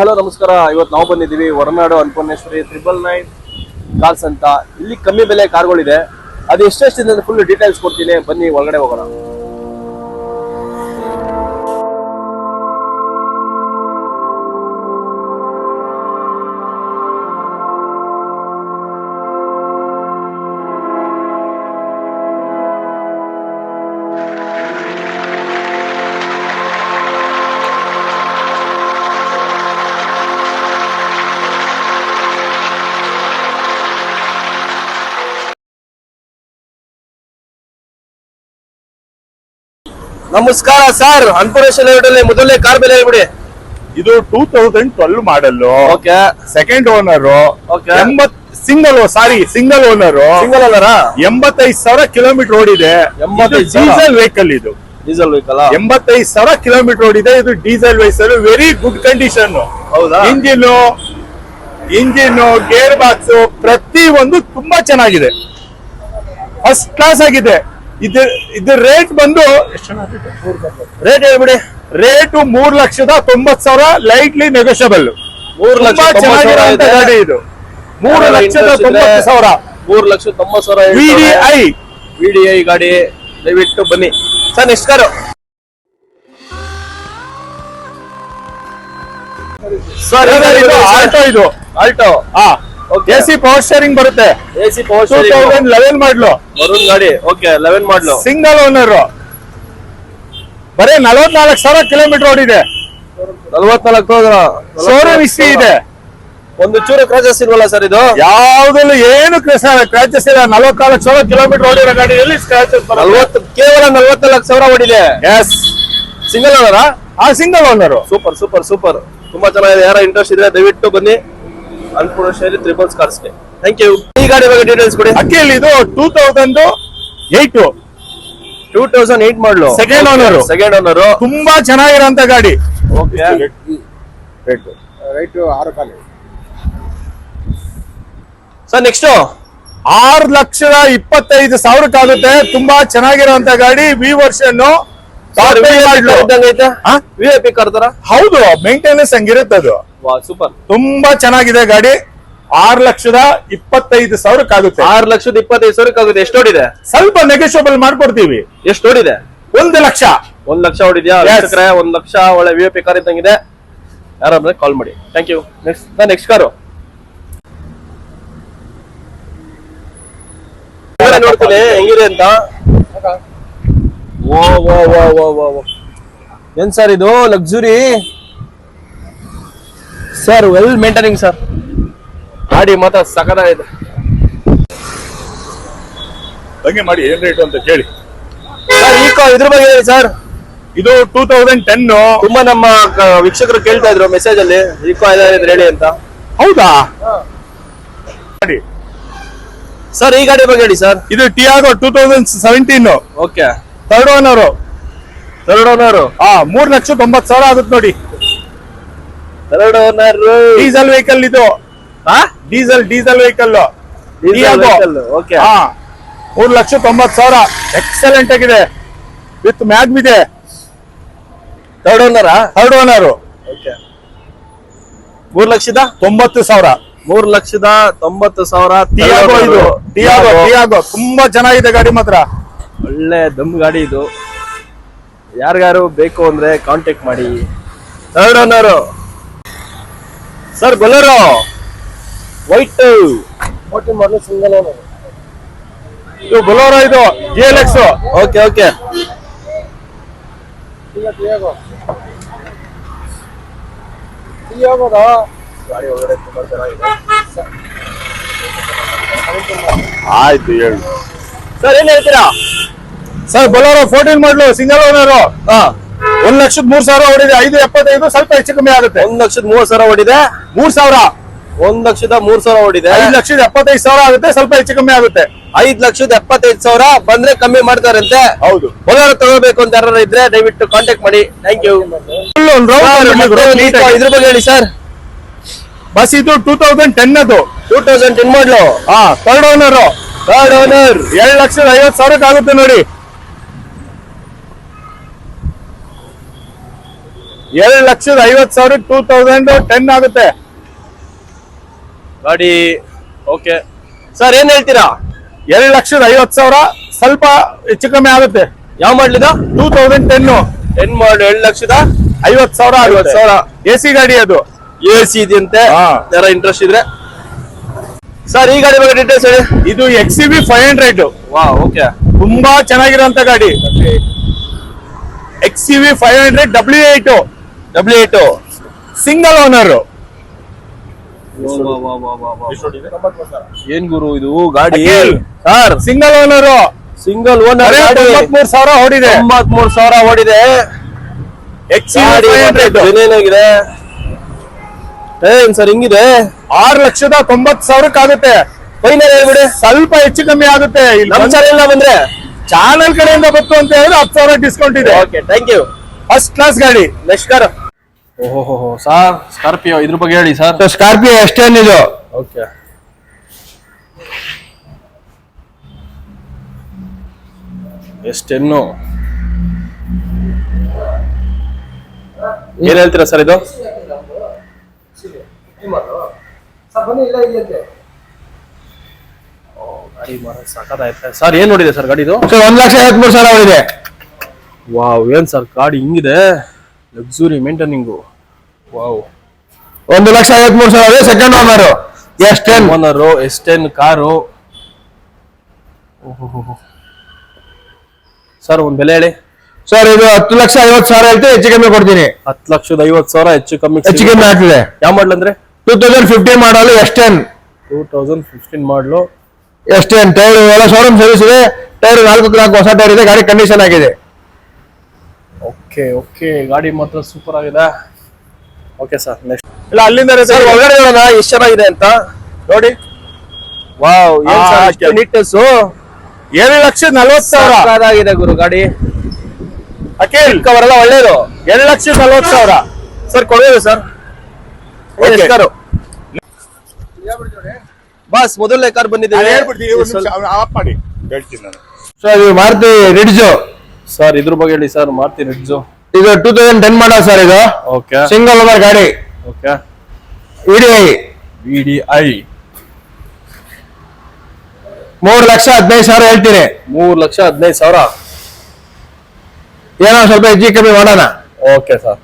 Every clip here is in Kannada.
ಹಲೋ, ನಮಸ್ಕಾರ. ಇವತ್ತು ನಾವು ಬಂದಿದ್ದೀವಿ Horanadu Annapoorneshwari triple nine cars ಅಂತ. ಇಲ್ಲಿ ಕಮ್ಮಿ ಬೆಲೆ ಕಾರ್ಗಳಿದೆ. ಅದು ಎಷ್ಟೆಷ್ಟಿದೆ ಫುಲ್ ಡೀಟೇಲ್ಸ್ ಕೊಡ್ತೀನಿ. ಬನ್ನಿ, ಒಳಗಡೆ ಹೋಗೋಣ. ನಮಸ್ಕಾರ ಸರ್ ಅನ್ನಪೂರ್ಣೇಶ್ವರಿ ಲೇಔಟಲ್ಲಿ ಮೊದಲನೇ ಕಾರ್ ಬೆಲೆ ಹೇಳ್ಬಿಡಿ. ಇದು two thousand twelve model okay. Second owner. ಎಂಬತ್ single sorry single owner single owner ಎಂಬತ್ತೈದು ಸಾವಿರ ಕಿಲೋಮೀಟರ್ ಓಡಿದೆ. 85 ಡೀಸೆಲ್ ವೆಹಿಕಲ್ ಇದು. ಡೀಸೆಲ್ ವೆಹಿಕಲ್ ಎಂಬತ್ತೈದು ಸಾವಿರ ಕಿಲೋಮೀಟರ್ ಓಡಿದೆ. ಇದು diesel vehicle very good condition ಹೌದಾ? ಇಂಜಿನ್ ಇಂಜಿನ್ ಗೇರ್ ಬಾಕ್ಸ್ ಪ್ರತಿ ಒಂದು ತುಂಬಾ ಚೆನ್ನಾಗಿದೆ. ಫಸ್ಟ್ ಕ್ಲಾಸ್ ಆಗಿದೆ. ಇದು ಇದು ರೇಟ್ ಬಂದು ರೇಟ್ ಹೇಳ್ಬಿಡಿ. ರೇಟ್ ಮೂರ್ ಲಕ್ಷದ ತೊಂಬತ್ ಸಾವಿರ ಲೈಟ್ಲಿ ನೆಗೋಷಿಯಬಲ್ ಮೂರ್ ಲಕ್ಷ. ಗಾಡಿ ಇದು. ಮೂರು ಲಕ್ಷದ ತೊಂಬತ್ತು ಸಾವಿರ. ಮೂರು ಲಕ್ಷ ತೊಂಬತ್ತು ಸಾವಿರ ವಿ ಡಿ ಐ ವಿಡಿಐ ಗಾಡಿ ದಯವಿಟ್ಟು ಬನ್ನಿ. ಸರ್ ನೆಕ್ಸ್ಟ್ ಕಾರು ಸರ್ ಇದು ಆಲ್ಟೋ ಇದು? ಆಲ್ಟೋ ಹಾ. Okay. A C power steering ಬರುತ್ತೆ. AC power steering eleven model Varun ಗಾಡಿ okay eleven model single owner ಬರೀ ನಲವತ್ನಾಲ್ಕು ಸಾವಿರ ಕಿಲೋಮೀಟರ್ ಓಡಿದೆ. ನಲವತ್ನಾಲ್ಕು ಶೋರೂಮ್ ಹಿಸ್ಟ್ರಿ ಇದೆ. ಒಂದು ಚೂರು ಕ್ರಾಚಸ್ ಇಲ್ವಲ್ಲ ಸರ್ ಇದು? ಯಾವ್ದಲ್ಲೂ ಏನು ಕ್ರಾಚಸ್ ಇಲ್ಲ. ನಲವತ್ನಾಲ್ಕು ಸಾವಿರ ಕಿಲೋಮೀಟರ್ ಓಡಿರೋ ಗಾಡಿ ಎಲ್ಲಿ ಸ್ಕ್ರಾಚಸ್ ನಲ್ವತ್ತು ಕೇವಲ ನಲ್ವತ್ನಾಲ್ಕು ಸಾವಿರ ಓಡಿದೆ. ಎಸ್ ಸಿಂಗಲ್ ಓನರಾ ಆ? Single owner super super super ತುಂಬಾ ಚೆನ್ನಾಗಿದೆ. ಯಾರ ಇಂಟ್ರೆಸ್ಟ್ ಇದ್ರೆ ದಯವಿಟ್ಟು ಬನ್ನಿ. ಅನ್ಪೂರ್ಣ ಶೈಲಿ ತ್ರಿಬಲ್ಸ್ ಕಾರ್ಸ್ಗೆ ಥ್ಯಾಂಕ್ ಯು ಈ ಗಾಡಿ ಬಗ್ಗೆ ಡೀಟೇಲ್ಸ್ ಕೊಡಿ. ಅಕ್ಕಿಯಲ್ಲಿ ಇದು two thousand eight two thousand eight model second owner second owner ತುಂಬಾ ಚೆನ್ನಾಗಿರೋಂತ ಗಾಡಿ. ಓಕೆ ರೈಟ್ ಆರು ಕಾಲು. ಸರ್ ನೆಕ್ಸ್ಟ್ ಆರು ಲಕ್ಷದ ಇಪ್ಪತ್ತೈದು ಸಾವಿರಕ್ಕಾಗುತ್ತೆ ತುಂಬಾ ಚೆನ್ನಾಗಿರೋಂತ ಗಾಡಿ. ವಿ ವರ್ಷನ್ ಹೌದು ಮೇಂಟೆನೆನ್ಸ್ ಹಂಗಿರುತ್ತೆ ಅದು ಸೂಪರ್. ತುಂಬಾ ಚೆನ್ನಾಗಿದೆ ಗಾಡಿ. ಆರ್ ಲಕ್ಷದ ಇಪ್ಪತ್ತೈದು ಸಾವಿರಕ್ಕಾಗುತ್ತೆ ಆರು ಲಕ್ಷದ ಇಪ್ಪತ್ತೈದು ಸಾವಿರಕ್ಕಾಗುತ್ತೆ ಎಷ್ಟು ಓಡಿದೆ ಸ್ವಲ್ಪ ನೆಗೋಷಿಯಬಲ್ ಮಾಡ್ಕೊಡ್ತೀವಿ. ಎಷ್ಟು ಓಡಿದೆ ಒಂದು ಲಕ್ಷ. ಒಂದ್ ಲಕ್ಷ ಓಡಿದ್ಯಾ. ವೀಕ್ಷಕರೇ ಒಂದ್ ಲಕ್ಷ ಒಳ್ಳೆ ವಿ ಪಿ ಕಾರ್ ಇದ್ದಂಗಿದೆ. ಯಾರಾದ್ರೆ ಕಾಲ್ ಮಾಡಿ. Thank you next next car ನೋಡ್ತೀನಿ ಹೆಂಗಿದೆ ಅಂತ. ಓ ಓ ಓ ಓ ಓ ಓ. ಏನ್ ಸರ್ ಇದು? Luxury sir well maintaining sir ಗಾಡಿ ಮಾತ್ರ ಸಖತ್ತಾಗಿದೆ ಹಂಗೆ ಮಾಡಿ ಏನ್ ರೇಟ್ ಅಂತ ಕೇಳಿ. ಸರ್ ಈಕೋ ಇದ್ರ ಬಗ್ಗೆ ಹೇಳಿ ಸರ್ ಇದು ಟೂ ತೌಸಂಡ್ ಟೆನ್ ತುಂಬಾ ನಮ್ಮ ಕ- ವೀಕ್ಷಕರು ಕೇಳ್ತಾ ಇದ್ರು ಮೆಸೇಜ್ ಅಲ್ಲಿ. ಈಕೋ ಇದ್ರೆ ಹೇಳಿ ಅಂತ. ಹೌದಾ? ಗಾಡಿ. ಸರ್ ಈ ಗಾಡಿ ಬಗ್ಗೆ ಹೇಳಿ ಸರ್ ಇದು ಟಿ ಆಗೋ two thousand seventeen okay third owner third owner ಹಾ ಮೂರ್ ಲಕ್ಷ ತೊಂಬತ್ ಸಾವಿರ ಆಗುತ್ತೆ ನೋಡಿ. ಓನರ್ ಡೀಸೆಲ್ ವೆಹಿಕಲ್ ಇದು. ಡೀಸೆಲ್ ಡೀಸೆಲ್ ವೆಹಿಕಲ್ ಓಕೆ ಮೂರ್ ಲಕ್ಷ ತೊಂಬತ್ ಸಾವಿರ. ಎಕ್ಸಲೆಂಟ್ ಆಗಿದೆ. ವಿತ್ ಮ್ಯಾಗ್ ಇದೆ. ಥರ್ಡ್ ಓನರಾ ಥರ್ಡ್ ಓನರ್ ಓಕೆ ಮೂರ್ ಲಕ್ಷದ? ತೊಂಬತ್ತು ಸಾವಿರ. ಮೂರ್ ಲಕ್ಷದ ತೊಂಬತ್ತು ಸಾವಿರ. ಟಿಯಾಗೋ ಇದು. ಟಿಯಾಗೋ ಟಿಯಾಗೋ ತುಂಬಾ ಚೆನ್ನಾಗಿದೆ ಗಾಡಿ ಮಾತ್ರ. ಒಳ್ಳೆ ದಮ್ ಗಾಡಿ ಇದು. ಯಾರಿಗಾರು ಬೇಕು ಅಂದ್ರೆ ಕಾಂಟ್ಯಾಕ್ಟ್ ಮಾಡಿ. Third owner sir Bolero. White. Forty model single owner ಇದು ಬೊಲೋರೋ ಇದು G L X okay okay. ಈಗ ಟಿಯಾಗೋ ಟಿಯಾಗೋದ ಗಾಡಿ ಒಳಗಡೆ ತುಂಬಾ ಚೆನ್ನಾಗಿದೆ ಆಯ್ತು? ಹೇಳಿ. ಸರ್ ಏನ್ ಹೇಳ್ತೀರಾ? Sir Bolero fourteen model single owner ಹಾ. ಒಂದ್ ಲಕ್ಷದ ಮೂರ್ ಸಾವಿರ ಹೊಡಿದೆ ಐದು ಎಪ್ಪತ್ತೈದು ಸ್ವಲ್ಪ ಹೆಚ್ಚು ಕಮ್ಮಿ ಆಗುತ್ತೆ. ಒಂದ್ ಲಕ್ಷದ ಮೂವತ್ ಸಾವಿರ ಓಡಿದೆ ಮೂರ್ ಸಾವಿರ? ಒಂದ್ ಲಕ್ಷದ ಮೂರ್ ಸಾವಿರ ಓಡಿದೆ ಐದು ಲಕ್ಷದ ಎಪ್ಪತ್ತೈದು ಸಾವಿರ ಆಗುತ್ತೆ ಸ್ವಲ್ಪ ಹೆಚ್ಚು ಕಮ್ಮಿ ಆಗುತ್ತೆ. ಐದ್ ಲಕ್ಷದ ಎಪ್ಪತ್ತೈದು ಸಾವಿರ ಬಂದ್ರೆ ಕಮ್ಮಿ ಮಾಡ್ತಾರಂತೆ. ಹೌದು. ಬೊಲರೋ ತಗೋಬೇಕು ಅಂತ ಯಾರು ಇದ್ರೆ ದಯವಿಟ್ಟು ಕಾಂಟ್ಯಾಕ್ಟ್ ಮಾಡಿ. ಥ್ಯಾಂಕ್ ಯು ಇದ್ರ ಬಗ್ಗೆ ಹೇಳಿ ಸರ್ ಬಸ್ ಇದು ಟೂ ತೌಸಂಡ್ ಟೆನ್ ಅದು. ಟೂ ತೌಸಂಡ್ ಟೆನ್ ಮಾಡ್ಲು ಹಾ ಥರ್ಡ್ ಓನರ್ ಥರ್ಡ್ ಓನರ್ ಎರಡ್ ಲಕ್ಷದ ಐವತ್ ಸಾವಿರಕ್ಕೆ ಆಗುತ್ತೆ ನೋಡಿ. ಎರಡು ಲಕ್ಷದ ಐವತ್ ಸಾವಿರ ಟೂ ತೌಸಂಡ್ ಟೆನ್ ಆಗುತ್ತೆ. ಗಾಡಿ ಓಕೆ. ಸರ್ ಏನ್ ಹೇಳ್ತೀರಾ? ಎರಡು ಲಕ್ಷದ ಐವತ್ತು ಸಾವಿರ ಸ್ವಲ್ಪ ಹೆಚ್ಚು ಕಮ್ಮಿ ಆಗುತ್ತೆ. ಯಾವ ಮಾಡ್ಲಿದ ಟೂ ತೌಸಂಡ್ ಟೆನ್. ಟೆನ್ ಮಾಡಿ ಎರಡು ಲಕ್ಷದ ಐವತ್ತು ಸಾವಿರ ಐವತ್ತು ಸಾವಿರ. ಎ ಸಿ ಗಾಡಿ ಅದು. ಎ ಸಿ ಇದೆಯಂತೆ. ಯಾರ ಇಂಟ್ರೆಸ್ಟ್ ಇದ್ರೆ. ಸರ್ ಈ ಗಾಡಿ ಬಗ್ಗೆ ಡೀಟೇಲ್ಸ್ ಹೇಳಿ. ಇದು X C B five hundred ವಾ ಓಕೆ. ತುಂಬಾ ಚೆನ್ನಾಗಿರೋಂತ ಗಾಡಿ. X C V five hundred W eight W eight single owner ಏನ್ ಗುರು ಇದು? ಗಾಡಿ. Sir single owner single owner ಮೂರ್ ಸಾವಿರ ಹೊಡಿದೆ ತೊಂಬತ್ ಮೂರ್ ಸಾವಿರ ಓಡಿದೆ. ಏನಾಗಿದೆ ಏನ್ ಸರ್ ಹಿಂಗಿದೆ? ಆರ್ ಲಕ್ಷದ ತೊಂಬತ್ ಸಾವಿರಕ್ಕಾಗುತ್ತೆ. ಫೈನಲ್ ಹೇಳ್ಬಿಡಿ ಸ್ವಲ್ಪ ಹೆಚ್ಚು ಕಮ್ಮಿ ಆಗುತ್ತೆ. ನಮ್ ಚಾನೆಲ್ ಬಂದ್ರೆ? ಚಾನಲ್ ಕಡೆಯಿಂದ ಬಂತು ಅಂತ ಹೇಳಿದ್ರೆ ಹತ್ತು ಸಾವಿರ ಡಿಸ್ಕೌಂಟ್ ಇದೆ. Okay thank you first class ಗಾಡಿ. ನೆಕ್ಸ್ಟ್ ಕಾರ್ ಓಹೋ ಸರ್ ಸ್ಕಾರ್ಪಿಯೋ ಇದ್ರ ಬಗ್ಗೆ ಹೇಳಿ ಸರ್ ಸ್ಕಾರ್ಪಿಯೋ ಎಷ್ಟೇನ್ ಇದು? ಓಕೆ ಎಷ್ಟೆನ್ನು? ಏನ್ ಹೇಳ್ತೀರಾ ಸರ್ ಇದು? ಗಾಡಿ ಸಾಕಾಯ್ತು ಸರ್ ಏನ್ ನೋಡಿದೆ ಸರ್ ಗಾಡಿದು? ಸರ್ ಒಂದ್ ಲಕ್ಷ ಐವತ್ಮೂರು ಸಾವಿರ ಹೊಡಿದೆ ವಾವ್ ಏನ್ ಸರ್ ಗಾಡಿ ಹಿಂಗಿದೆ? ಲಕ್ಸುರಿ ಮೇಂಟೈನಿಂಗು ಒಂದು ಲಕ್ಷ ಐವತ್ಮೂರು ಸಾವಿರ second owner ten owner ten car sir ಒಂದ್ ಬೆಲೆ ಹೇಳಿ. ಸರ್ ಇದು ಹತ್ತು ಲಕ್ಷ ಐವತ್ತು ಸಾವಿರ ಐತೆ ಹೆಚ್ಚು ಕಮ್ಮಿ ಕೊಡ್ತೀನಿ. ಹತ್ತು ಲಕ್ಷದ ಐವತ್ತು ಸಾವಿರ ಹೆಚ್ಚು ಕಮ್ಮಿ ಹೆಚ್ಚು ಕಮ್ಮಿ ಆಗ್ತದೆ. ಯಾವ ಮಾಡಲ್ ಅಂದ್ರೆ? ಟೂ ತೌಸಂಡ್ ಫಿಫ್ಟೀನ್ ಮಾಡಲು ಎಷ್ಟೇನ್ ಟೂ ತೌಸಂಡ್ ಫಿಫ್ಟೀನ್ ಮಾಡ್ಲು ಎಷ್ಟೇನ್ ಟೈರ್ ಎಲ್ಲ ಶೋರೂಮ್ ಸರ್ವಿಸ್ ಇದೆ. ಟೈರ್ ನಾಲ್ಕು ನಾಲ್ಕು ಹೊಸ ಟೈರ್ ಇದೆ ಗಾಡಿ ಕಂಡೀಷನ್ ಆಗಿದೆ. ಓಕೆ ಓಕೆ ಗಾಡಿ ಮಾತ್ರ ಸೂಪರ್ ಆಗಿದೆ. ಓಕೆ ಸರ್ ನೆಕ್ಸ್ಟ್ ಇಲ್ಲ ಅಲ್ಲಿಂದ ಸರ್ ಒಳಗಡೆ ನೋಡೋಣ ಎಷ್ಟು ಚೆನ್ನಾಗಿದೆ ಅಂತ? ನೋಡಿ. ವಾವ್ ಏನ್ ಸರ್ ಅಷ್ಟೇ. ನೀಟ್ನೆಸ್ ಏಳು ಲಕ್ಷ ನಲ್ವತ್ತು ಸಾವಿರ. ಆಗಿದೆ ಗುರು ಗಾಡಿ. ಅಖಿಲ್ ಕವರ್ ಎಲ್ಲ ಒಳ್ಳೇದು. ಏಳು ಲಕ್ಷ ನಲ್ವತ್ತು ಸಾವಿರ. ಸರ್ ಕೊಡೋದು ಸರ್. ಕಾರು ಬಾಸ್ ಮೊದಲನೇ ಕಾರ್ ಬಂದಿದ್ದೀವಿ ಆಫ್ ಮಾಡಿ. ಹೇಳ್ತೀನಿ ನಾನು. ಸರ್ ಇದು ಮಾರುತಿ ರಿಡ್ಜು. ಸರ್ ಇದ್ರ ಬಗ್ಗೆ ಹೇಳಿ ಸರ್ ಮಾರುತಿ ರಿಡ್ಜು. ಇದು two thousand ten model sir ಇದು. ಓಕೆ ಸಿಂಗಲ್ ಓವರ್ ಗಾಡಿ. ಓಕೆ ವಿಡಿಐ ವಿಡಿಐ ಮೂರು ಲಕ್ಷ ಹದಿನೈದು ಸಾವಿರ ಹೇಳ್ತೀನಿ ಮೂರು ಲಕ್ಷ ಹದಿನೈದು ಸಾವಿರ? ಏನೋ ಸ್ವಲ್ಪ ಹೆಚ್ಚಿಗೆ ಕಮ್ಮಿ ಮಾಡೋಣ. ಓಕೆ ಸರ್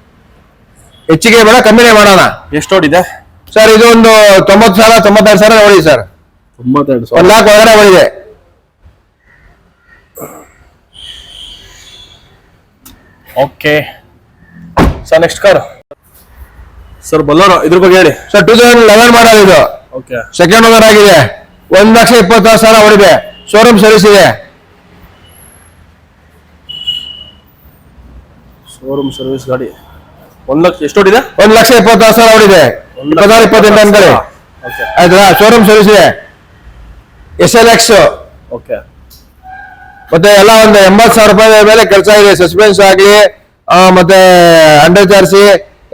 ಹೆಚ್ಚಿಗೆ ಬೇಡ ಕಮ್ಮಿನೇ ಮಾಡೋಣ. ಎಷ್ಟು ಓಡಿದೆ ಸರ್ ಇದು ಒಂದು ತೊಂಬತ್ತು ಸಾವಿರ ತೊಂಬತ್ತೆರಡು ಸಾವಿರ ನೋಡಿ ಸರ್ ತೊಂಬತ್ತೆರಡು ಒಂದ್ ಸಾವಿರ. ಲಾಕ್ ಒಳಗಡೆ ಹೊಡಿದೆ. Okay sir next car sir ಬಲ್ಲೋರು ಇದ್ರ ಬಗ್ಗೆ ಹೇಳಿ. Sir two thousand eleven model ಇದು. ಓಕೆ ಸೆಕೆಂಡ್ ಓನರ್ ಆಗಿದೆ. ಒಂದ್ ಲಕ್ಷ ಇಪ್ಪತ್ತಾರು ಸಾವಿರ ಹೊಡಿದೆ. ಶೋರೂಮ್ ಸರ್ವಿಸ್ ಇದೆ. ಶೋರೂಮ್ ಸರ್ವಿಸ್ ಗಾಡಿ. ಒಂದ್ ಲಕ್ಷ ಎಷ್ಟು ಹೊಡಿದೆ? ಒಂದ್ ಲಕ್ಷ ಇಪ್ಪತ್ತಾರು ಸಾವಿರ ಹೊಡಿದೆ. ಇಪ್ಪತ್ತಾರು ಇಪ್ಪತ್ತೆಂಟು ಅಂತಾರೆ ಓಕೆ ಆಯ್ತಾ ಶೋರೂಮ್ ಸರ್ವಿಸ್ ಇದೆ ಎಸ್ ಎಲ್ ಎಕ್ಸ್ ಓಕೆ ಮತ್ತೆ ಎಲ್ಲ ಒಂದು ಎಂಬತ್ತು ಸಾವಿರ ರೂಪಾಯಿ ಮೇಲೆ ಕೆಲಸ ಇದೆ ಸಸ್ಪೆನ್ಸ್ ಆಗಲಿ ಮತ್ತೆ ಅಂಡರ್ ಚಾರ್ಜಿ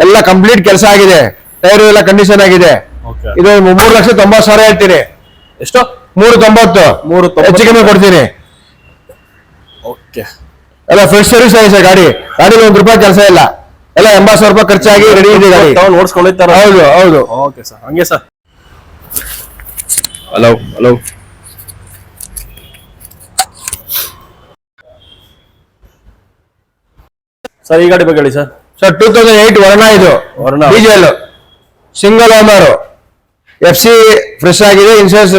ಎಲ್ಲ ಕಂಪ್ಲೀಟ್ ಕೆಲಸ ಆಗಿದೆ. ಟೈರ್ ಎಲ್ಲ ಕಂಡೀಷನ್ ಆಗಿದೆ. ಓಕೆ ಇದು ಮೂರು ಲಕ್ಷ ತೊಂಬತ್ತು ಸಾವಿರ ಹೇಳ್ತೀನಿ ಎಷ್ಟು? ಮೂರು ತೊಂಬತ್ತು. ಮೂರು. ಹೆಚ್ಚು ಕಮ್ಮಿ ಕೊಡ್ತೀನಿ. ಓಕೆ ಎಲ್ಲ ಫ್ರೆಶ್ ಸರ್ವಿಸ್ ಆಗಿದೆ ಸರ್ ಗಾಡಿ. ಗಾಡಿ ಒಂದು ರೂಪಾಯಿ ಕೆಲಸ ಇಲ್ಲ. ಎಲ್ಲ ಎಂಬತ್ತು ಸಾವಿರ ರೂಪಾಯಿ ಖರ್ಚಾಗಿ ರೆಡಿ ಇದೆ ಗಾಡಿ. ಓಡಿಸ್ಕೊಂಡಿರ್ತಾರೆ ಹೌದು ಹೌದು. ಓಕೆ ಸರ್ ಹಂಗೆ ಸರ್ ಹಲೋ ಹಲೋ ಸರ್ ಈ ಗಾಡಿ ಬಗ್ಗೆ ಹೇಳಿ sir. Sir two thousand eight Verna ಇದು. Verna. Diesel single owner. F C fresh ಆಗಿದೆ ಇನ್ಶೂರೆನ್ಸ್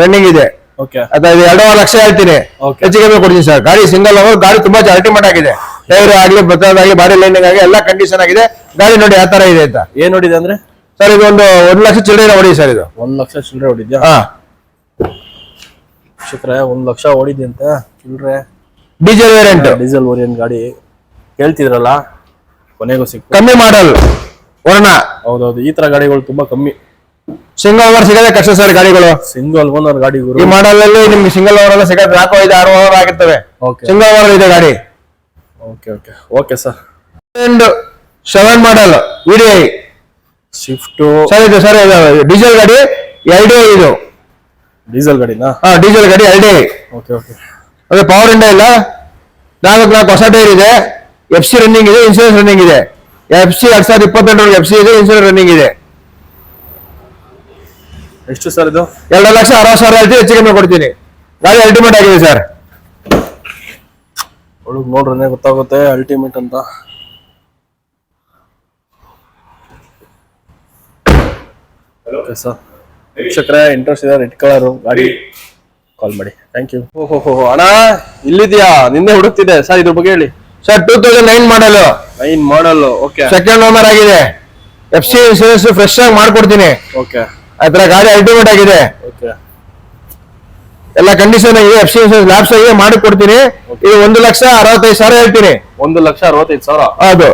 ರನ್ನಿಂಗ್ ಇದೆ. ಓಕೆ ಅದ ಇದು ಎರಡೂವರೆ ಲಕ್ಷ ಹೇಳ್ತೀನಿ. ಓಕೆ ಹೆಚ್ಚು ಕಮ್ಮಿ ಕೊಡ್ತೀನಿ ಸರ್. ಗಾಡಿ ಸಿಂಗಲ್ ಓನರ್ ಗಾಡಿ ತುಂಬಾ ಅಲ್ಟಿಮೇಟ್ ಆಗಿದೆ. ಟೈರ್ ಆಗ್ಲಿ ಬತ್ತದಾಗ್ಲಿ ಬಾಡಿ ಲೈನಿಂಗ್ ಆಗಿ ಎಲ್ಲ ಕಂಡೀಷನ್ ಆಗಿದೆ. ಗಾಡಿ ನೋಡಿ ಯಾವ ತರ ಇದೆ ಅಂತ. ಏನ್ ನೋಡಿದೆ ಅಂದ್ರೆ? ಸರ್ ಇದು ಒಂದು ಒಂದು ಲಕ್ಷ ಚಿಲ್ಲರೆ ಹೊಡಿ ಸರ್ ಇದು. ಒಂದ್ ಲಕ್ಷ ಚಿಲ್ಲರೆ ಹೊಡಿದ್ಯಾ? ಹಾ. ಶುಕ್ರ ಒಂದ್ ಲಕ್ಷ ಹೊಡಿದ್ಯಂತ. ಚಿಲ್ಲರೆ. ಡೀಸೆಲ್ ವೇರಿಯಂಟ್ ಡೀಸೆಲ್ ಓರಿಯನ್ ಗಾಡಿ. ಕೇಳ್ತಿದ್ರಲ್ಲ? ಕೊನೆಗೂ ಸಿಕ್ತು. ಕಮ್ಮಿ ಮಾಡಲ್ ವರ್ಣ. ಹೌದೌದು ಈ ತರ ಗಾಡಿಗಳು ತುಂಬಾ ಕಮ್ಮಿ. ಸಿಂಗಲ್ ಓವರ್ ಸಿಗದೆ ಕಷ್ಟ ಸರ್ ಗಾಡಿಗಳು. ಸಿಂಗಲ್ ಓನರ್ ಗಾಡಿ ಈ ಗುರು. ಮಾಡಲ್ ಅಲ್ಲಿ ನಿಮ್ಗೆ ಸಿಂಗಲ್ ಓವರ್ ಎಲ್ಲ ಸಿಗತ್ತೆ ನಾಲ್ಕು ಐದು ಆರು ಓವರ್ ಆಗಿರ್ತವೆ. ಓಕೆ ಸಿಂಗಲ್ ಓವರ್ ಇದೆ ಗಾಡಿ. Okay okay okay sir seven model VDI Swift sir ಇದು ಸರ್ ಡೀಸೆಲ್ ಗಾಡಿ ಎಲ್ ಡಿ ಇದು. ಡೀಸೆಲ್ ಗಾಡಿನಾ? ಹಾ ಡೀಸೆಲ್ ಗಾಡಿ ಎಲ್ ಡಿ ಓಕೆ ಓಕೆ ಅದೇ ಪವರ್ ಇಂಡ ಇಲ್ಲ. ನಾಲ್ಕು ನಾಲ್ಕು ಹೊಸ ಟೈರ್ ಇದೆ. ಎಫ್ ಸಿ ರನ್ನಿಂಗ್ ಇದೆ ಇನ್ಸೂರೆನ್ಸ್ ರನ್ನಿಂಗ್ ಇದೆ. ಎಫ್ ಸಿ ಎರಡ್ ಸಾವಿರದ ಇಪ್ಪತ್ತೆಂಟರ ಎಫ್ ಸಿ ಇದೆ ಇನ್ಸೂರೆನ್ಸ್ ರನ್ನಿಂಗ್ ಇದೆ. ಎಷ್ಟು ಸರ್ ಇದು? ಎರಡು ಲಕ್ಷ ಅರವತ್ತು ಸಾವಿರ ಹೇಳ್ತೀವಿ ಹೆಚ್ಚು ಕಮ್ಮಿ ಕೊಡ್ತೀನಿ. ಗಾಡಿ ಅಲ್ಟಿಮೇಟ್ ಆಗಿದೆ ಸರ್. ಒಳಗೆ ನೋಡ್ರೆ ಗೊತ್ತಾಗುತ್ತೆ ಅಲ್ಟಿಮೇಟ್ ಅಂತ. ಸರ್ ವೀಕ್ಷಕರೇ ಇಂಟ್ರೆಸ್ಟ್ ಇದೆ ರೆಡ್ ಕಲರ್ ಗಾಡಿ. ಕಾಲ್ ಮಾಡಿ. ಥ್ಯಾಂಕ್ ಯು ಓಹೋ ಅಣ್ಣ ಇಲ್ಲಿದ್ಯಾ ನಿನ್ನೆ ಹುಡುಕ್ತಿದೆ ಸರ್ ಇದ್ರ ಬಗ್ಗೆ ಹೇಳಿ. Sir two thousand nine model nine model okay second owner ಆಗಿದೆ. ಎಫ್ ಸಿ ಇನ್ಸೂರೆನ್ಸ್ ಫ್ರೆಶ್ ಆಗಿ ಮಾಡ್ಕೊಡ್ತೀನಿ. ಓಕೆ ಅದರ ಗಾಡಿ ಅಲ್ಟಿಮೇಟ್ ಆಗಿದೆ. ಓಕೆ ಎಲ್ಲ ಕಂಡೀಷನ್ ಆಗಿದೆ ಎಫ್ ಸಿ ಇನ್ಸೂರೆನ್ಸ್ ಲ್ಯಾಬ್ಸ್ ಆಗಿದೆ ಮಾಡಿ ಕೊಡ್ತೀನಿ ಇದು ಒಂದು ಲಕ್ಷ ಅರವತ್ತೈದು ಸಾವಿರ ಹೇಳ್ತೀನಿ. ಒಂದು ಲಕ್ಷ ಅರವತ್ತೈದು ಸಾವಿರ? ಹೌದು.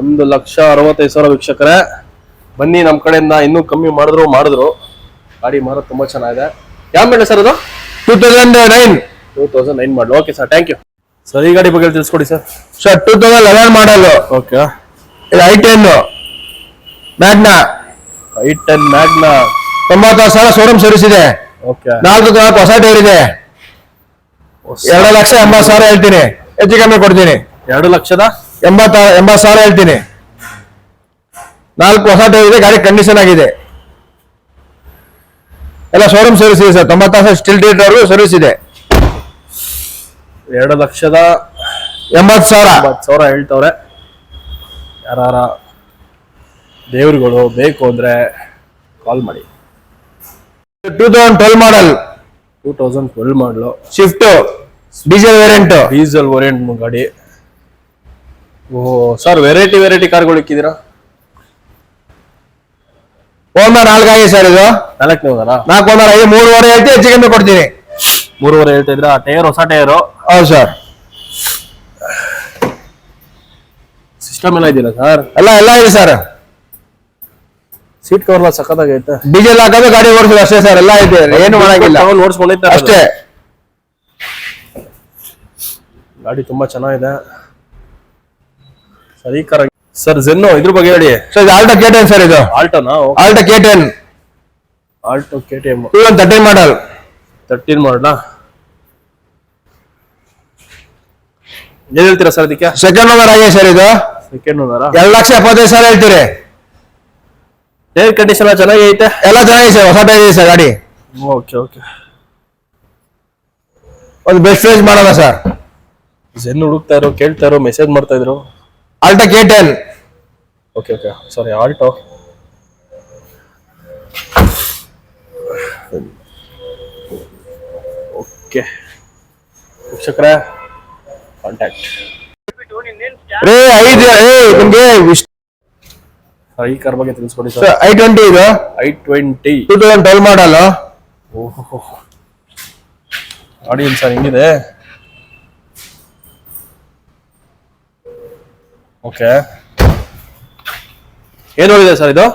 ಒಂದು ಲಕ್ಷ ಅರವತ್ತೈದು ಸಾವಿರ ವೀಕ್ಷಕರೇ. ಬನ್ನಿ ನಮ್ಮ ಕಡೆಯಿಂದ ಇನ್ನೂ ಕಮ್ಮಿ ಮಾಡಿದ್ರು ಮಾಡಿದ್ರು. ಗಾಡಿ ಮಾರೋದು ತುಂಬಾ ಚೆನ್ನಾಗಿದೆ. ಯಾವ ಮೇಲೆ ಸರ್ ಅದು? Two thousand nine two thousand nine model okay sir thank you sir ಈ ಗಾಡಿ ಬಗ್ಗೆ ತಿಳಿಸ್ಕೊಡಿ sir sir two thousand eleven model okay ಇದು I ten Magna I ten Magna ತೊಂಬತ್ತಾರು ಸಾವಿರ ಶೋರೂಮ್ ಸರ್ವಿಸ್ ಇದೆ. ಓಕೆ ನಾಲ್ಕು ನಾಲ್ಕು ಹೊಸ ಟೈರ್ ಇದೆ. ಎರಡು ಲಕ್ಷ ಎಂಬತ್ತು ಸಾವಿರ ಹೇಳ್ತೀನಿ. ಹೆಚ್ಚು ಕಮ್ಮಿ ಕೊಡ್ತೀನಿ. ಎರಡು ಲಕ್ಷದ? ಎಂಬತ್ತ ಎಂಬತ್ತು ಸಾವಿರ ಹೇಳ್ತೀನಿ. ನಾಲ್ಕು ಹೊಸ ಟೈರ್ ಇದೆ ಗಾಡಿ ಕಂಡೀಷನ್ ಆಗಿದೆ. ಎಲ್ಲ ಶೋರೂಮ್ ಸರ್ವಿಸ್ ಇದೆ ಸರ್ ತೊಂಬತ್ತಾರು ಸ್ಟಿಲ್ ಡೇಟ್ ಸರ್ವಿಸ್ ಇದೆ. ಎರಡು ಲಕ್ಷದ ಎಂಬತ್ತು ಸಾವಿರ. ಎಂಬತ್ತು ಸಾವಿರ ಹೇಳ್ತವ್ರೆ. ಯಾರ ದೇವ್ರುಗಳು ಬೇಕು ಅಂದ್ರೆ ಕಾಲ್ ಮಾಡಿ. Two thousand twelve model. Two thousand twelve model. Swift diesel variant diesel variant ಗಾಡಿ. ಓ ಸರ್ ವೆರೈಟಿ ವೆರೈಟಿ ಕಾರ್ಗಳು ಇಕ್ಕಿದ್ದೀರಾ? ಓನರ್ ನಾಲ್ಕಾಗಿ ಸರ್ ಇದು. ನಾಲ್ಕು ನಾಲ್ಕು ಓನರ್ ಐದು ಮೂರುವರೆ ಐತಿ ಹೆಚ್ಚು ಕಮ್ಮಿ ಕೊಡ್ತೀನಿ. ಮೂರುವರೆ ಹೇಳ್ತಾ ಇದ್ರ ಟೈರ್ ಹೊಸ ಟೈರು. ಹೌದು ಸರ್ ಸಿಸ್ಟಮ್ ಎಲ್ಲ ಇದೆಯಲ್ಲ ಸರ್ ಎಲ್ಲ ಎಲ್ಲ ಇದೆ ಸರ್ ಸೀಟ್ ಕವರ್ ಎಲ್ಲ ಸಖತ್ತಾಗೈತೆ ಡೀಸೆಲ್ ಹಾಕೋದು ಗಾಡಿ ಓಡಿಸೋದು ಅಷ್ಟೇ ಸರ್ ಎಲ್ಲ ಇದೆ ಏನು ಮಾಡಂಗಿಲ್ಲ ತಗೊಂಡ್ ಓಡಿಸ್ಕೊಂಡಿದ್ದಾರೆ ಅಷ್ಟೇ. ಗಾಡಿ ತುಂಬಾ ಚೆನ್ನಾಗಿದೆ. ಸರಿ ಕರ ಸರ್ ಜೆನ್ನು ಇದ್ರ ಬಗ್ಗೆ ಹೇಳಿ. Sir Alto K ten sir ಇದು. ಆಲ್ಟೋನಾ Alto K ten Alto K ten two thirteen model thirteen ಮಾಡೋಣ ಏನ್ ಹೇಳ್ತೀರಾ ಸರ್ ಅದಕ್ಕೆ ಸೆಕೆಂಡ್ ಓನರ್ ಆಗಿದೆ ಸರ್ ಇದು. ಸೆಕೆಂಡ್ ಓನರ ಎರಡು ಲಕ್ಷ ಎಪ್ಪತ್ತೈದು ಸಾವಿರ ಹೇಳ್ತೀರಿ. ಏರ್ ಕಂಡೀಷನ್ ಎಲ್ಲ ಚೆನ್ನಾಗೈತೆ ಎಲ್ಲ ಚೆನ್ನಾಗಿದೆ ಸರ್ ಹೊಸ ಟೈರ್ ಇದೆ ಸರ್ ಗಾಡಿ. ಓಕೆ ಓಕೆ ಒಂದು ಬೆಸ್ಟ್ ಪ್ರೈಸ್ ಮಾಡೋಣ ಸರ್? ಜೆನ್ ಹುಡುಕ್ತಾ ಇರೋ ಕೇಳ್ತಾ ಇರೋ ಮೆಸೇಜ್ ಮಾಡ್ತಾ ಇದ್ರು? Alto K ten okay okay sorry Alto okay. ವೀಕ್ಷಕರ ಕಾಂಟ್ಯಾಕ್ಟ್ ರೇ ಐದು ಏ ನಿಮಗೆ ಈ ಕಾರ್ ಬಗ್ಗೆ ತಿಳಿಸ್ಕೊಡಿ ಸರ್. ಐ ಟ್ವೆಂಟಿ ಇದು? I twenty two thousand twelve model? ಓಹೋ ಆಡಿಯನ್ಸ್ ಸರ್ ಹೆಂಗಿದೆ. ಓಕೆ. ಏನು ಹೊಡಿದೆ ಸರ್ ಇದು?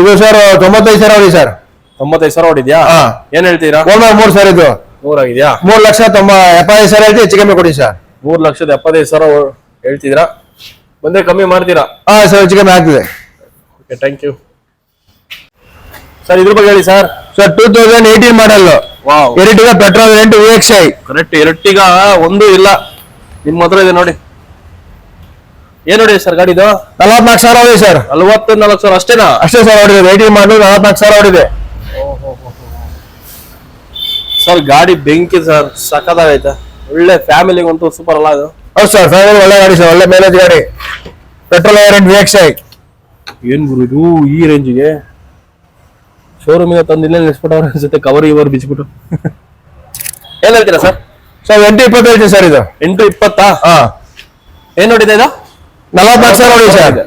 ಇದು ಸರ್ ತೊಂಬತ್ತೈದು ಸಾವಿರ ಹೊಡಿ ಸರ್. ತೊಂಬತ್ತೈದು ಸಾವಿರ ಹೊಡಿದ್ಯಾ ಹಾ. ಏನ್ ಹೇಳ್ತೀರಾ? ಮೂರು ಸರ್ ಇದು. ನೂರಾಗಿದ್ಯಾ ಮೂರು ಲಕ್ಷ ತೊಂಬ ಎಪ್ಪತ್ತೈದು ಸಾವಿರ ಹೇಳ್ತೀವಿ ಹೆಚ್ಚು ಕಮ್ಮಿ ಕೊಡಿ ಸರ್. ಮೂರ್ ಲಕ್ಷದ ಎಪ್ಪತ್ತೈದು ಸಾವಿರ ಹೇಳ್ತಿದ್ದೀರಾ? ಬಂದ್ರೆ ಕಮ್ಮಿ ಮಾಡ್ತೀರಾ? ಹಾ ಸರ್ ಹೆಚ್ಚು ಕಮ್ಮಿ ಆಗ್ತದೆ. ಓಕೆ ಥ್ಯಾಂಕ್ ಯು ಸರ್ ಇದ್ರ ಬಗ್ಗೆ ಹೇಳಿ sir. Sir two thousand eighteen model wow Ertiga petrol variant V X I correct Ertiga ಒಂದು ಇಲ್ಲ. ನಿಮ್ಮ ಹತ್ರ ಇದೆ ನೋಡಿ. ಏನ್ ನೋಡಿ ಸರ್ ಗಾಡಿದು? ನಲವತ್ನಾಲ್ಕು ಸಾವಿರ ಹೊಡಿ ಸರ್. ನಲ್ವತ್ತು ನಾಲ್ಕು ಸಾವಿರ ಅಷ್ಟೇನಾ? ಅಷ್ಟೇ ಸರ್ ಹೊಡಿದೆ ಏಯ್ಟೀನ್ ಮಾಡಲ್ ನಲವತ್ನಾಲ್ಕು ಸಾವಿರ ಹೊಡಿದೆ ಸರ್ ಗಾಡಿ ಬೆಂಕಿ ಸರ್ ಸಖತ್ತಾಗೈತೆ. ಒಳ್ಳೆ ಫ್ಯಾಮಿಲಿಗಂತೂ ಸೂಪರ್ ಅಲ್ಲ ಅದು ಹೌದು ಸರ್ ಫ್ಯಾಮಿಲಿ ಒಳ್ಳೆ ಗಾಡಿ ಸರ್ ಒಳ್ಳೆ ಮೈಲೇಜ್ ಗಾಡಿ. Petrol variant V X I ಏನ್ ಗುರು ಇದು ಈ ರೇಂಜಿಗೆ ಶೋರೂಮಿಗೆ ತಂದು ಇಲ್ಲೇ ನಿಲ್ಸ್ಬಿಟ್ಟವ್ರೆ ಅನ್ಸುತ್ತೆ ಕವರ್ ಇವರ್ ಬಿಚ್ಬಿಟ್ಟು ಏನ್ ಹೇಳ್ತೀರಾ ಸರ್? ಸರ್ ಎಂಟು ಇಪ್ಪತ್ತು ಹೇಳ್ತೀನಿ ಸರ್ ಇದು. ಎಂಟು ಇಪ್ಪತ್ತಾ? ಹಾ. ಏನ್ ನೋಡಿದೆ ಇದು? ನಲವತ್ನಾಲ್ಕು ಸಾವಿರ ನೋಡಿ ಸರ್.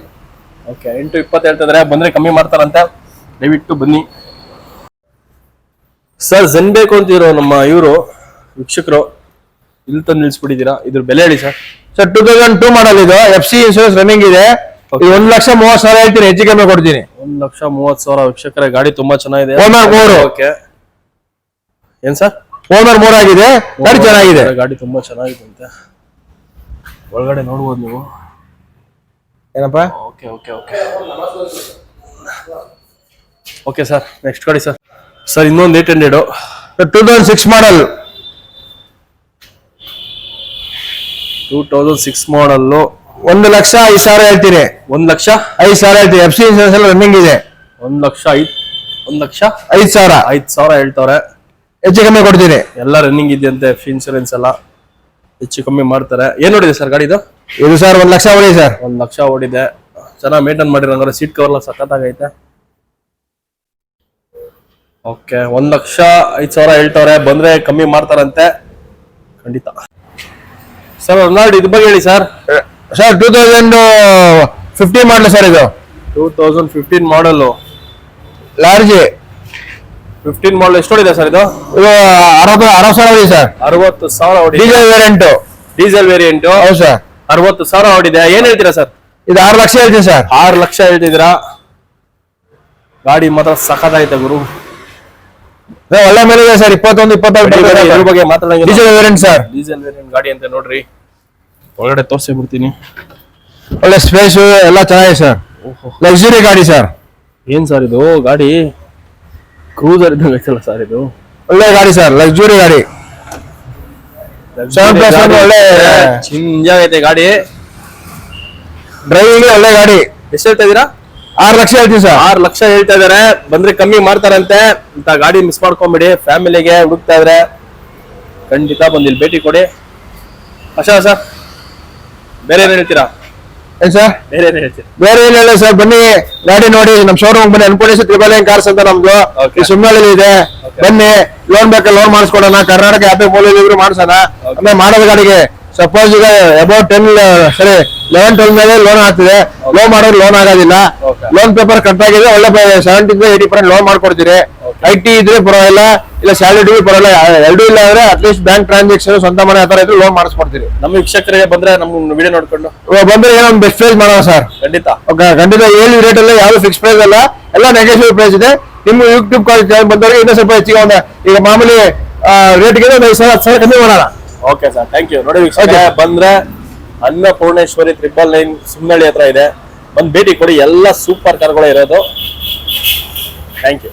ಓಕೆ ಎಂಟು ಇಪ್ಪತ್ತು ಹೇಳ್ತಿದ್ರೆ ಬಂದ್ರೆ ಕಮ್ಮಿ ಮಾಡ್ತಾರಂತೆ. ದಯವಿಟ್ಟು ಬನ್ನಿ. ಸರ್ ಜನ್ ಅಂತ ಇರೋ ನಮ್ಮ ಇವರು ವೀಕ್ಷಕರು ಇಲ್ಲಿ ತಂದು ನಿಲ್ಸ್ಬಿಟ್ಟಿದ್ದೀರಾ ಇದ್ರ ಬೆಲೆ ಹೇಳಿ sir sir two thousand two model ಇದು. ಎಫ್ ಸಿ ಇನ್ಶೂರೆನ್ಸ್ ರನ್ನಿಂಗ್ ಇದೆ. ಒಂದ್ ಒಂದು ಲಕ್ಷ ಮೂವತ್ ಸಾವಿರ ಹೇಳ್ತೀನಿ ಹೆಚ್ಚು ಕಮ್ಮಿ ಕೊಡ್ತೀನಿ. ಒಂದ್ ಲಕ್ಷ ಮೂವತ್ ಸಾವಿರ ವೀಕ್ಷಕರ ಗಾಡಿ ತುಂಬಾ ಚೆನ್ನಾಗಿದೆ. ಓನರ್ ಮೂರು. ಓಕೆ ಏನ್ ಸರ್ ಓನರ್ ಮೂರ್ ಆಗಿದೆ. ಗಾಡಿ ಚೆನ್ನಾಗಿದೆ. ಗಾಡಿ ತುಂಬಾ ಚೆನ್ನಾಗಿದೆ ಅಂತೆ ಒಳಗಡೆ ನೋಡ್ಬೋದು ನೀವು. ಏನಪ್ಪ? Okay okay okay okay sir next ಗಾಡಿ ಸರ್ ಸರ್ ಇನ್ನೊಂದು eight hundred two thousand six model two thousand six model ಒಂದು ಲಕ್ಷ ಐದು ಸಾವಿರ ಹೇಳ್ತೀನಿ. ಒಂದು ಲಕ್ಷ? ಐದು ಸಾವಿರ ಹೇಳ್ತೀನಿ. ಎಫ್ ಸಿ ಇನ್ಸೂರೆನ್ಸ್ ಎಲ್ಲ ರನ್ನಿಂಗ್ ಇದೆ. ಒಂದು ಲಕ್ಷ ಐದು ಒಂದ್ ಲಕ್ಷ? ಐದು ಸಾವಿರ. ಐದು ಸಾವಿರ ಹೇಳ್ತವ್ರೆ. ಹೆಚ್ಚು ಕಮ್ಮಿ ಕೊಡ್ತೀನಿ. ಎಲ್ಲ ರನ್ನಿಂಗ್ ಇದೆಯಂತೆ ಇನ್ಸೂರೆನ್ಸ್ ಎಲ್ಲ. ಹೆಚ್ಚು ಕಮ್ಮಿ ಮಾಡ್ತಾರೆ. ಏನ್ ನೋಡಿದೆ ಸರ್ ಗಾಡಿದು ಇದು? ಸರ್ ಒಂದು ಲಕ್ಷ ಓಡಿದೆ ಸರ್ ಒಂದು ಲಕ್ಷ ಓಡಿದೆ. ಚೆನ್ನಾಗಿ ಮೇಂಟೈನ್ ಮಾಡಿರೋ ಸೀಟ್ ಕವರ್ ಎಲ್ಲ ಸಖತ್ತಾಗೈತೆ. ಓಕೆ ಒಂದ್ ಲಕ್ಷ ಐದ್ ಸಾವಿರ ಹೇಳ್ತವ್ರೆ ಬಂದ್ರೆ ಕಮ್ಮಿ ಮಾಡ್ತಾರಂತೆ. ಖಂಡಿತ. ಸರ್ ರೊನಾಲ್ಡ್ ಇದ್ರ ಬಗ್ಗೆ ಹೇಳಿ sir. Sir two thousand fifteen model sir ಇದು. Two thousand fifteen model. Large. Fifteen model ಎಷ್ಟು ಹೊಡಿದೆ ಸರ್ ಇದು? ಇದು ಅರವತ್ತು ಅರವತ್ತು ಸಾವಿರ ಹೊಡಿ ಸರ್. ಅರವತ್ತು ಸಾವಿರ ಹೊಡಿ ಡೀಸೆಲ್ ವೇರಿಯಂಟು ಡೀಸೆಲ್ ವೇರಿಯಂಟು ಹೌದು ಸರ್. ಅರವತ್ತು ಸಾವಿರ ಹೊಡಿದೆ ಏನ್ ಹೇಳ್ತೀರಾ ಸರ್? ಇದು ಆರು ಲಕ್ಷ ಹೇಳ್ತೀನಿ ಸರ್. ಆರು ಲಕ್ಷ ಹೇಳ್ತಿದ್ದೀರಾ? ಗಾಡಿ ಮಾತ್ರ ಸಖತ್ತಾಗಿದೆ ಗುರು. ಇದು ಒಳ್ಳೆ ಮೇಲೆ ಇದೆ ಸರ್ ಇಪ್ಪತ್ತೊಂದು ಇಪ್ಪತ್ತೆರಡು ಬಗ್ಗೆ ಮಾತಾಡಂಗಿಲ್ಲ. Diesel variant sir diesel variant ಗಾಡಿ ಅಂತ ನೋಡ್ರಿ. ಒಳಗಡೆ ತೋರಿಸಿ ಬಿಡ್ತೀನಿ. ಒಳ್ಳೆ ಸ್ಪೇಸ್ ಎಲ್ಲ ಚೆನ್ನಾಗಿದೆ ಸರ್ ಲಕ್ಸುರಿ ಗಾಡಿ ಸರ್ ಏನ್ ಸರ್ ಇದು? ಗಾಡಿ ಕ್ರೂಸರ್ ಇದ್ದಂಗೆ ಐತಲ್ಲ ಸರ್ ಇದು? ಒಳ್ಳೆ ಗಾಡಿ ಸರ್ ಲಕ್ಸುರಿ ಗಾಡಿ. Seven plus one ಒಳ್ಳೆ ಚಿಂಜಾಗೈತೆ ಗಾಡಿ. ಡ್ರೈವಿಂಗ್ ಒಳ್ಳೆ ಗಾಡಿ. ಎಷ್ಟು ಹೇಳ್ತಾ ಇದೀರಾ ಆರು ಲಕ್ಷ ಹೇಳ್ತೀವಿ ಸರ್. ಆರು ಲಕ್ಷ ಹೇಳ್ತಾ ಇದಾರೆ. ಬಂದ್ರೆ ಕಮ್ಮಿ ಮಾಡ್ತಾರಂತೆ. ಇಂತ ಗಾಡಿ ಮಿಸ್ ಮಾಡ್ಕೊಂಬಿಡಿ. ಫ್ಯಾಮಿಲಿಗೆ ಹುಡುಕ್ತಾ ಇದ್ರೆ ಖಂಡಿತ ಬಂದು ಇಲ್ಲಿ ಭೇಟಿ ಕೊಡಿ. ಅಶಾ ಸರ್ ಬೇರೆ ಏನ್ ಹೇಳ್ತೀರಾ? ಏನ್ ಸರ್? ಬೇರೆ ಏನ್ ಹೇಳ್ತೀರಾ? ಬೇರೆ ಏನಿಲ್ಲ ಸರ್ ಬನ್ನಿ. ಗಾಡಿ ನೋಡಿ ನಮ್ ಶೋರೂಮ್ ಬನ್ನಿ. ಅನ್ಪೂರ್ಣೇಶ್ವರ ತ್ರಿಬಲ್ ಏನ್ ಕಾರ್ಸ್ ಅಂತ ನಮ್ದು. Okay. ಸುಮ್ಮನೆ ಇದೆ. ಬನ್ನಿ. ಲೋನ್ ಬೇಕಾ ಲೋನ್ ಮಾಡಿಸ್ಕೊಡೋಣ. ಕರ್ನಾಟಕ ಯಾವ್ದೇ ಮೂಲ ಇದ್ರು ಮಾಡ್ಸೋಣ. ಆಮೇಲೆ ಮಾಡೋದು ಗಾಡಿಗೆ. ಸಪೋಸ್ ಈಗ ಅಬೌಟ್ ಟೆನ್ ಸರಿ ಲೆವೆನ್ ಟ್ವೆಲ್ ಮೇಲೆ ಲೋನ್ ಆಗ್ತಿದೆ ಲೋನ್ ಮಾಡೋದು ಲೋನ್ ಆಗೋದಿಲ್ಲ. ಲೋನ್ ಪೇಪರ್ ಕಟ್ ಆಗಿದೆ ಒಳ್ಳೆ ಸೆವೆಂಟಿ ಏಯ್ಟಿ ಪರ್ಸೆಂಟ್ ಲೋನ್ ಮಾಡ್ಕೊಡ್ತೀರಿ. ಐ ಟಿ ಇದ್ರೆ ಪರವಾಗಿಲ್ಲ ಇಲ್ಲ ಸ್ಯಾಲರಿ ಪರವಾಗಿಲ್ಲ ಎರಡೂ ಇಲ್ಲ ಅಂದ್ರೆ ಅಟ್ಲೀಸ್ಟ್ ಬ್ಯಾಂಕ್ ಟ್ರಾನ್ಸಾಕ್ಷನ್ ಸ್ವಂತ ಮನೆ ಆತರ ತರ ಇದ್ರೆ ಲೋನ್ ಮಾಡಿಸ್ಕೊಡ್ತೀರಿ. ನಮ್ಮ ವೀಕ್ಷಕರಿಗೆ ಬಂದ್ರೆ ನಮ್ಮ ವಿಡಿಯೋ ನೋಡ್ಕೊಂಡು. ಬಂದ್ರೆ ಏನೋ ಒಂದು ಬೆಸ್ಟ್ ಪ್ರೈಸ್ ಮಾಡೋಣ ಸರ್ ಖಂಡಿತ. ಓಕೆ ಖಂಡಿತ ಏಳು ರೇಟ್ ಅಲ್ಲ ಯಾವ್ದು ಫಿಕ್ಸ್ ಪ್ರೈಸ್ ಅಲ್ಲ ಎಲ್ಲ ನೆಗೆಟಿವ್ ಪ್ರೈಸ್ ಇದೆ. ನಿಮ್ಮ ಯೂಟ್ಯೂಬ್ ಬಂದವರಿಗೆ ಇನ್ನೂ ಸ್ವಲ್ಪ ಹೆಚ್ಚಿಗೆ ಒಂದು ಈಗ ಮಾಮೂಲಿ ರೇಟ್ಗೆ ಒಂದು ಐದು ಸಾವಿರ ಹತ್ತು ಸಾವಿರ ಕಮ್ಮಿ ಮಾಡೋಣ. ಓಕೆ ಸರ್ ಥ್ಯಾಂಕ್ ಯು ನೋಡಿ ವೀಕ್ಷಕರೇ ಬಂದ್ರೆ ಅನ್ನಪೂರ್ಣೇಶ್ವರಿ ತ್ರಿಬಲ್ ನೈನ್ ಸುಮ್ಮನಳ್ಳಿ ಹತ್ರ ಇದೆ. ಬಂದು ಭೇಟಿ ಕೊಡಿ ಎಲ್ಲ ಸೂಪರ್ ಕಾರ್ಗಳೇ ಇರೋದು. Thank you